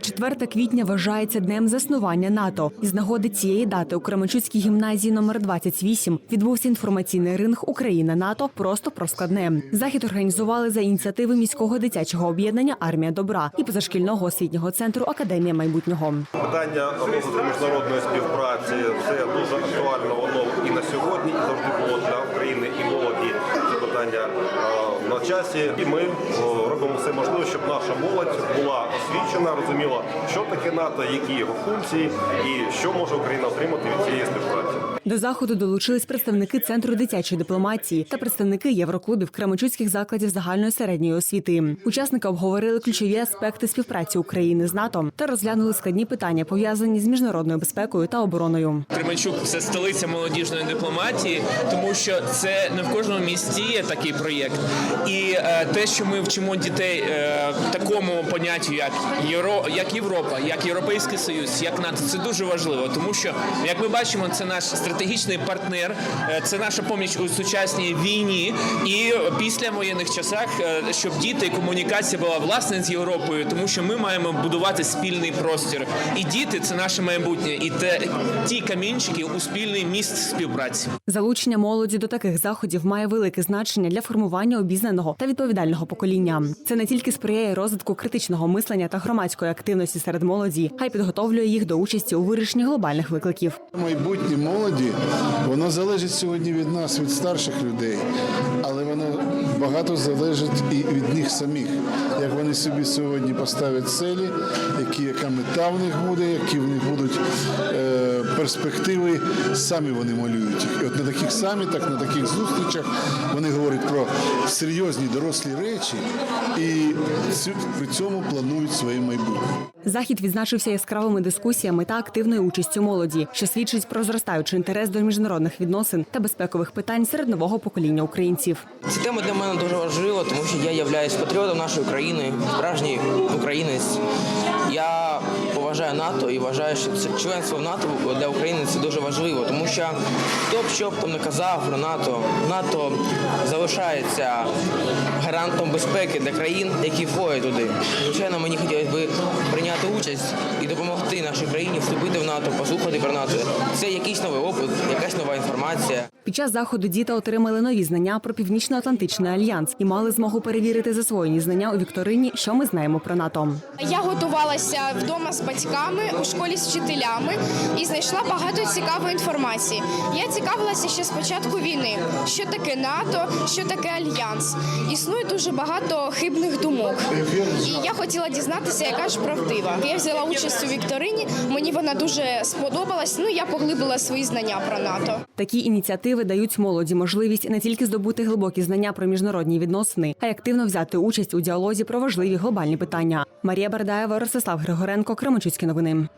4 квітня вважається днем заснування НАТО. Із нагоди цієї дати у Кременчуцькій гімназії номер 28 відбувся інформаційний ринг Україна НАТО просто про складне. Захід організували за ініціативи міського дитячого об'єднання Армія добра і позашкільного освітнього центру Академія майбутнього. Питання розвитку міжнародної співпраці це дуже актуально воно і на сьогодні, і завжди було для України і молоді. Питання е, на часі. І ми е, робимо все можливе, щоб наша молодь була освічена, розуміла, що таке НАТО, які його функції і що може Україна отримати від цієї співпраці. До заходу долучились представники центру дитячої дипломатії та представники євроклубів Кременчуцьких закладів загальної середньої освіти. Учасники обговорили ключові аспекти співпраці України з НАТО та розглянули складні питання, пов'язані з міжнародною безпекою та обороною. Кременчук це столиця молодіжної дипломатії, тому що це не в кожному місті є такий проєкт. І е, те, що ми вчимо дітей е, такому поняттю, як Євро, як Європа, як Європейський Союз, як НАТО, це дуже важливо, тому що як ми бачимо, це наш стратегічний партнер, е, це наша поміч у сучасній війні. І після воєнних часах, щоб діти і комунікація була власне з Європою, тому що ми маємо будувати спільний простір. І діти це наше майбутнє, і те ті камінчики у спільний міст співпраці. Залучення молоді до таких заходів має велике значення для формування обізнаного та відповідального покоління. Це не тільки сприяє розвитку критичного мислення та громадської активності серед молоді, а й підготовлює їх до участі у вирішенні глобальних викликів. Майбутнє молоді, воно залежить сьогодні від нас, від старших людей, але воно багато залежить і від них самих. Як вони собі сьогодні поставлять цілі, які, яка мета в них буде, які в них будуть перспективи, самі вони малюють. І от на таких самітах, на таких зустрічах вони говорять про серйозні дорослі речі і при цьому планують своє майбутнє. Захід відзначився яскравими дискусіями та активною участю молоді, що свідчить про зростаючий інтерес до міжнародних відносин та безпекових питань серед нового покоління українців. Ця тема для мене дуже важлива, тому що я являюсь патріотом нашої країни, справжній українець. Я поважаю НАТО і вважаю, що це членство в НАТО для України це дуже важливо, тому що хто б що б там не казав про НАТО, НАТО залишається гарантом безпеки для країн, які входять туди. Звичайно, мені хотілося б прийняти участь і допомогти нашій країні вступити в НАТО, послухати про НАТО. Це якийсь новий опит, якась нова інформація. Під час заходу діти отримали нові знання про північно-атлантичний альянс і мали змогу перевірити засвоєні знання у вікторині, що ми знаємо про НАТО. Я готувалася вдома з батьками у школі з вчителями і знайшла багато цікавої інформації. Я цікавилася ще з початку війни, що таке НАТО, що таке альянс. Існує дуже багато хибних думок. І я хотіла дізнатися, яка ж правдива. Я взяла участь у вікторині. Мені вона дуже сподобалась. Ну я поглибила свої знання про НАТО. Такі ініціативи дають молоді можливість не тільки здобути глибокі знання про міжнародні відносини, а й активно взяти участь у діалозі про важливі глобальні питання. Марія Бардаєва, Ростислав Григоренко, Кременчуцькі новини.